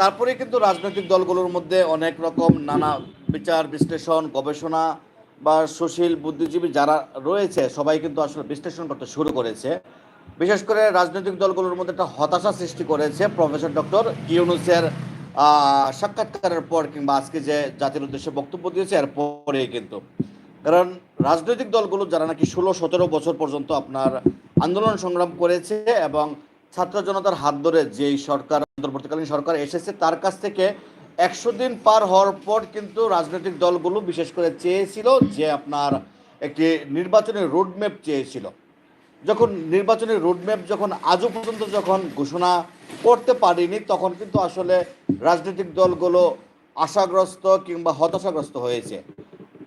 তারপরে কিন্তু রাজনৈতিক দলগুলোর মধ্যে অনেক রকম নানা বিচার, বিশ্লেষণ, গবেষণা বা সুশীল বুদ্ধিজীবী যারা রয়েছে, সবাই কিন্তু আসলে বিশ্লেষণ করতে শুরু করেছে। বিশেষ করে রাজনৈতিক দলগুলোর মধ্যে একটা হতাশা সৃষ্টি করেছে প্রফেসর ডক্টর ইউনুসের সাক্ষাৎকারের পর কিংবা আজকে যে জাতির উদ্দেশ্যে বক্তব্য দিয়েছে, এর পরেই কিন্তু। কারণ রাজনৈতিক দলগুলো যারা নাকি ষোলো, সতেরো বছর পর্যন্ত আপনার আন্দোলন সংগ্রাম করেছে এবং ছাত্র জনতার হাত ধরে যেই সরকার, অন্তর্বর্তীকালীন সরকার এসেছে, তার কাছ থেকে একশো দিন পার হওয়ার পর কিন্তু রাজনৈতিক দলগুলো বিশেষ করে চেয়েছিল যে আপনার একটি নির্বাচনী রোডম্যাপ চেয়েছিল। যখন নির্বাচনী রোডম্যাপ যখন আজও পর্যন্ত যখন ঘোষণা করতে পারিনি, তখন কিন্তু আসলে রাজনৈতিক দলগুলো আশাগ্রস্ত কিংবা হতাশাগ্রস্ত হয়েছে।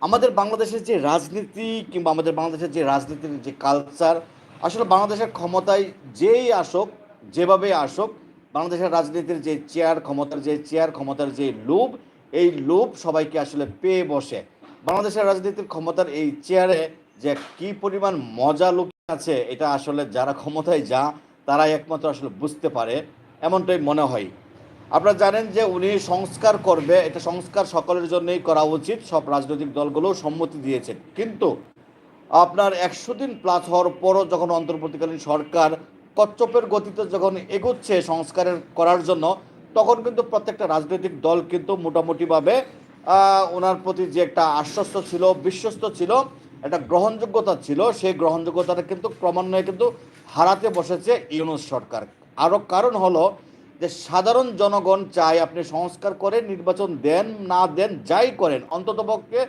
আমাদের বাংলাদেশের যে রাজনীতি কিংবা আমাদের বাংলাদেশের যে রাজনীতির যে কালচার আসলে বাংলাদেশের ক্ষমতায় যেই আসুক যেভাবে আসুক, বাংলাদেশের রাজনীতির যে চেয়ার ক্ষমতার যে চেয়ার ক্ষমতার যে লোভ, এই লোভ সবাইকে আসলে পেয়ে বসে। বাংলাদেশের রাজনীতির ক্ষমতার এই চেয়ারে যে কি পরিমাণ মজা লুকিয়ে আছে, এটা আসলে যারা ক্ষমতায় যা, তারাই একমাত্র আসলে বুঝতে পারে, এমনটাই মনে হয়। আপনারা জানেন যে উনি সংস্কার করবে, এটা সংস্কার সকলের জন্যই করা উচিত, সব রাজনৈতিক দলগুলো সম্মতি দিয়েছেন। কিন্তু আপনার একশো দিন প্লাস হওয়ার পরও যখন অন্তর্বর্তীকালীন সরকার কচ্ছপের গতিতে যখন এগোচ্ছে সংস্কারের করার জন্য, তখন কিন্তু প্রত্যেকটা রাজনৈতিক দল কিন্তু মোটামুটিভাবে ওনার প্রতি যে একটা আশ্বস্ত ছিল, বিশ্বস্ত ছিল, একটা গ্রহণযোগ্যতা ছিল, সেই গ্রহণযোগ্যতাটা কিন্তু ক্রমান্বয়ে কিন্তু হারাতে বসেছে ইউনুস সরকার। আরও কারণ হলো যে সাধারণ জনগণ চায় আপনি সংস্কার করে নির্বাচন দেন, না দেন, যাই করেন, অন্ততপক্ষে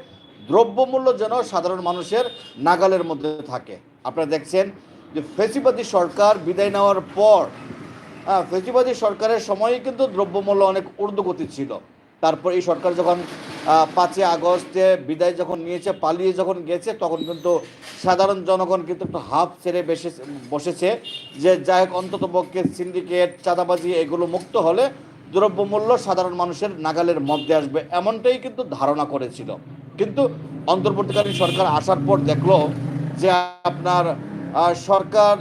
দ্রব্যমূল্য যেন সাধারণ মানুষের নাগালের মধ্যে থাকে। আপনারা দেখছেন যে ফেসিবাদী সরকার বিদায় নেওয়ার পর হ্যাঁ ফেসিবাদী সরকারের সময়ই কিন্তু দ্রব্যমূল্য অনেক ঊর্ধ্বগতি ছিল। তারপর এই সরকার যখন পাঁচই আগস্টে বিদায় যখন নিয়েছে, পালিয়ে যখন গেছে, তখন কিন্তু সাধারণ জনগণ কিন্তু একটু হাফ ছেড়ে বেসে বসেছে যে যাই হোক, অন্তত পক্ষে সিন্ডিকেট, চাঁদাবাজি এগুলো মুক্ত হলে দ্রব্যমূল্য সাধারণ মানুষের নাগালের মধ্যে আসবে, এমনটাই কিন্তু ধারণা করেছিল। কিন্তু অন্তর্বর্তীকালীন সরকার আসার পর দেখল যে আপনার সরকার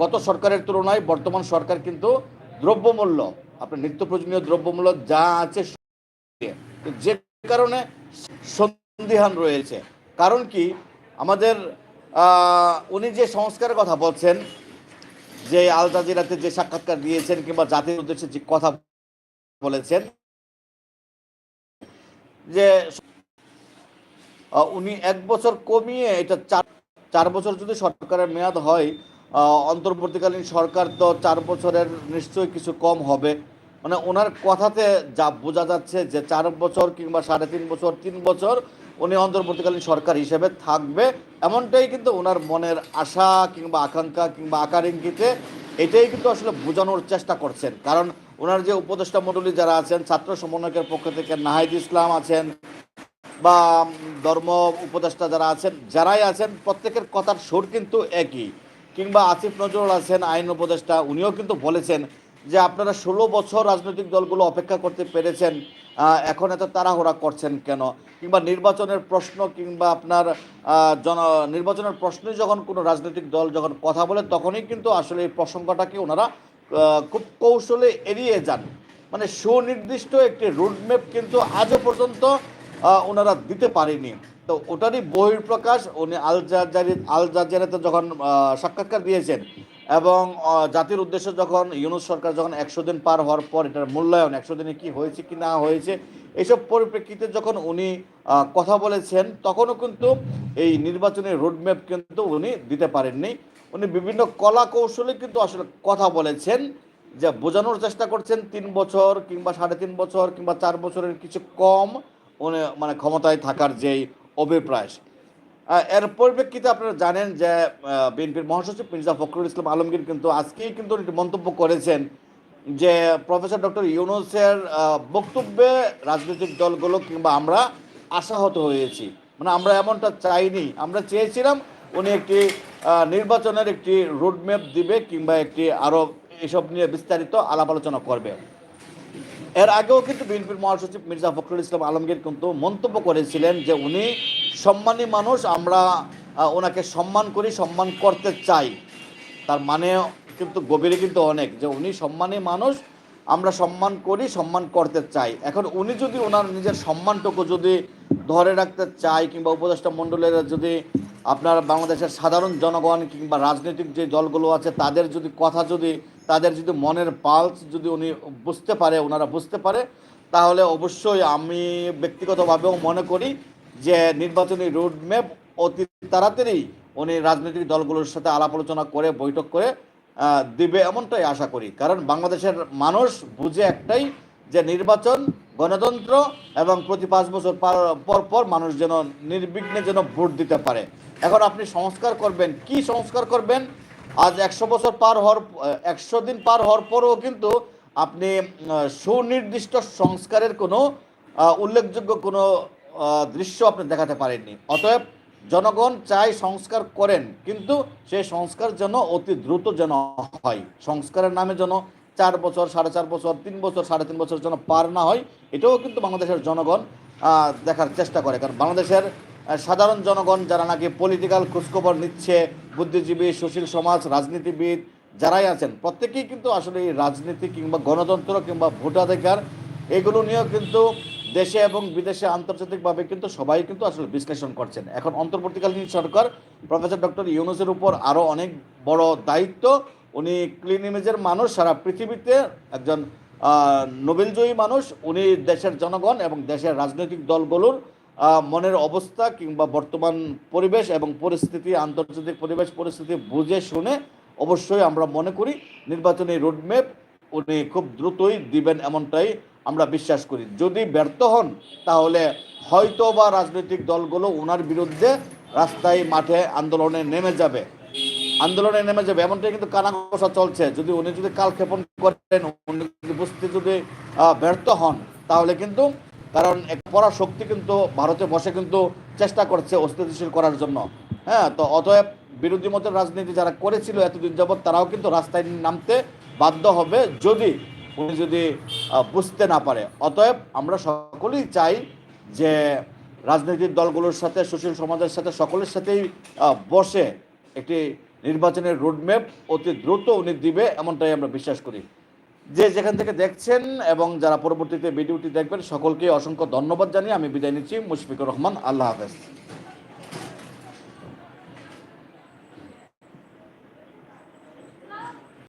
গত সরকারের তুলনায় বর্তমান সরকার কিন্তু দ্রব্যমূল্য, আপনার নিত্য প্রয়োজনীয় দ্রব্যমূল্য যা আছে যে কারণে সন্দিহান রয়েছে। কারণ কি? আমাদের উনি যে সংস্কারের কথা বলছেন, যে আল জাজিরাতে যে সাক্ষাৎকার দিয়েছেন কিংবা জাতির উদ্দেশ্যে যে কথা বলেছেন, যে উনি এক বছর কমিয়ে এটা চার চার বছর যদি সরকারের মেয়াদ হয় অন্তর্বর্তীকালীন সরকার তো চার বছরের নিশ্চয়ই কিছু কম হবে। মানে ওনার কথাতে যা বোঝা যাচ্ছে যে চার বছর কিংবা সাড়ে তিন বছর তিন বছর উনি অন্তর্বর্তীকালীন সরকার হিসেবে থাকবে। এমনটাই কিন্তু ওনার মনের আশা কিংবা আকাঙ্ক্ষা কিংবা আকার ইঙ্গিতে এটাই কিন্তু আসলে বোঝানোর চেষ্টা করছেন। কারণ ওনার যে উপদেষ্টা মণ্ডলী যারা আছেন, ছাত্র সমন্বয়কের পক্ষ থেকে নাহিদ ইসলাম আছেন বা ধর্ম উপদেষ্টা যারা আছেন, যারাই আছেন, প্রত্যেকের কথার সুর কিন্তু একই। কিংবা আসিফ নজরুল আছেন, আইন উপদেষ্টা, উনিও কিন্তু বলেছেন যে আপনারা ষোলো বছর রাজনৈতিক দলগুলো অপেক্ষা করতে পেরেছেন এখন এত তাড়াহুড়া করছেন কেন? কিংবা নির্বাচনের প্রশ্ন, কিংবা আপনার জন, নির্বাচনের প্রশ্নে যখন কোনো রাজনৈতিক দল যখন কথা বলে, তখনই কিন্তু আসলে এই প্রসঙ্গটাকে ওনারা খুব কৌশলে এড়িয়ে যান। মানে সুনির্দিষ্ট একটি রুটম্যাপ কিন্তু আজও পর্যন্ত ওনারা দিতে পারেনি। তো ওটারই বহির্প্রকাশ উনি আল জাজারি আল জাজারাতে যখন সাক্ষাৎকার দিয়েছেন এবং জাতির উদ্দেশ্যে যখন ইউনুস সরকার যখন একশো দিন পার হওয়ার পর এটার মূল্যায়ন, একশো দিনে কি হয়েছে কি না হয়েছে এইসব পরিপ্রেক্ষিতে যখন উনি কথা বলেছেন, তখনও কিন্তু এই নির্বাচনী রোডম্যাপ কিন্তু উনি দিতে পারেননি। উনি বিভিন্ন কলা কৌশলে কিন্তু আসলে কথা বলেছেন যে বোঝানোর চেষ্টা করছেন তিন বছর কিংবা সাড়ে তিন বছর কিংবা চার বছরের কিছু কম মানে ক্ষমতায় থাকার যেই অভিপ্রায়। এর পরিপ্রেক্ষিতে আপনারা জানেন যে বিএনপির মহাসচিব মির্জা ফখরুল ইসলাম আলমগীর কিন্তু আজকেই কিন্তু একটি মন্তব্য করেছেন যে, প্রফেসর ডক্টর ইউনুসের বক্তব্যে রাজনৈতিক দলগুলো কিংবা আমরা আশাহত হয়েছি। মানে আমরা এমনটা চাইনি। আমরা চেয়েছিলাম উনি একটি নির্বাচনের একটি রোডম্যাপ দিবে কিংবা একটি আরও এসব নিয়ে বিস্তারিত আলাপ আলোচনা করবে। এর আগেও কিন্তু বিএনপির মহাসচিব মির্জা ফখরুল ইসলাম আলমগীর কিন্তু মন্তব্য করেছিলেন যে উনি সম্মানী মানুষ, আমরা ওনাকে সম্মান করি, সম্মান করতে চাই। তার মানে কিন্তু গভীরে কিন্তু অনেক যে উনি সম্মানী মানুষ, আমরা সম্মান করি, সম্মান করতে চাই। এখন উনি যদি ওনার নিজের সম্মানটুকু যদি ধরে রাখতে চায় কিংবা উপদেষ্টা মণ্ডলের যদি আপনার বাংলাদেশের সাধারণ জনগণ কিংবা রাজনৈতিক যে দলগুলো আছে, তাদের যদি কথা যদি তাদের যদি মনের পালস যদি উনি বুঝতে পারে ওনারা বুঝতে পারে, তাহলে অবশ্যই আমি ব্যক্তিগতভাবেও মনে করি যে নির্বাচনী রোডম্যাপ অতি তাড়াতাড়ি উনি রাজনৈতিক দলগুলোর সাথে আলাপ আলোচনা করে, বৈঠক করে দিবে এমনটাই আশা করি। কারণ বাংলাদেশের মানুষ বুঝে একটাই যে নির্বাচন গণতন্ত্র এবং প্রতি পাঁচ বছর পর পর মানুষ যেন নির্বিঘ্নে যেন ভোট দিতে পারে। এখন আপনি সংস্কার করবেন, কি সংস্কার করবেন? আজ একশো বছর পার হওয়ার, একশো দিন পার হওয়ার পরেও কিন্তু আপনি সুনির্দিষ্ট সংস্কারের কোনো উল্লেখযোগ্য কোনো দৃশ্য আপনি দেখাতে পারেননি। অতএব জনগণ চায় সংস্কার করেন, কিন্তু সেই সংস্কার যেন অতি দ্রুত যেন হয়। সংস্কারের নামে যেন চার বছর, সাড়ে চার বছর, তিন বছর, সাড়ে তিন বছর যেন পার না হয়, এটাও কিন্তু বাংলাদেশের জনগণ দেখার চেষ্টা করে। কারণ বাংলাদেশের সাধারণ জনগণ যারা নাকি পলিটিক্যাল খোঁজখবর নিচ্ছে, বুদ্ধিজীবী, সুশীল সমাজ, রাজনীতিবিদ যারাই আছেন, প্রত্যেকেই কিন্তু আসলে এই রাজনীতি কিংবা গণতন্ত্র কিংবা ভোটাধিকার, এগুলো নিয়েও কিন্তু দেশে এবং বিদেশে আন্তর্জাতিকভাবে কিন্তু সবাই কিন্তু আসলে বিশ্লেষণ করছেন। এখন অন্তর্বর্তীকালীন সরকার, প্রফেসর ডক্টর ইউনুসের উপর আরও অনেক বড় দায়িত্ব। উনি ক্লিন ইমেজের মানুষ, সারা পৃথিবীতে একজন নোবেলজয়ী মানুষ। উনি দেশের জনগণ এবং দেশের রাজনৈতিক দলগুলোর মনের অবস্থা কিংবা বর্তমান পরিবেশ এবং পরিস্থিতি, আন্তর্জাতিক পরিবেশ পরিস্থিতি বুঝে শুনে অবশ্যই আমরা মনে করি নির্বাচনী রোডম্যাপ উনি খুব দ্রুতই দিবেন এমনটাই আমরা বিশ্বাস করি। যদি ব্যর্থ হন, তাহলে হয়তো বা রাজনৈতিক দলগুলো ওনার বিরুদ্ধে রাস্তায় মাঠে আন্দোলনে নেমে যাবে। আন্দোলনে নেমে যাবে, এমনটাই কিন্তু কানাঘোষা চলছে। যদি উনি যদি কালক্ষেপণ করেন, উনি বুঝতে যদি ব্যর্থ হন, তাহলে কিন্তু কারণ এক পড়া শক্তি কিন্তু ভারতে বসে কিন্তু চেষ্টা করছে অস্থিতিশীল করার জন্য। হ্যাঁ তো অতএব বিরোধী মতের রাজনীতি যারা করেছিল এতদিন যাবৎ, তারাও কিন্তু রাস্তায় নামতে বাধ্য হবে যদি উনি যদি বুঝতে না পারে। অতএব আমরা সকলেই চাই যে রাজনৈতিক দলগুলোর সাথে, সুশীল সমাজের সাথে, সকলের সাথেই বসে একটি নির্বাচনের রোডম্যাপ অতি দ্রুত উনি দিবে, এমনটাই আমরা বিশ্বাস করি। যে যেখান থেকে দেখছেন এবং যারা পরবর্তীতে ভিডিওটি দেখবেন, সকলকে অসংখ্য ধন্যবাদ জানিয়ে আমি বিদায় নিচ্ছি। মুশফিকুর রহমান, আল্লাহ হাফেজ।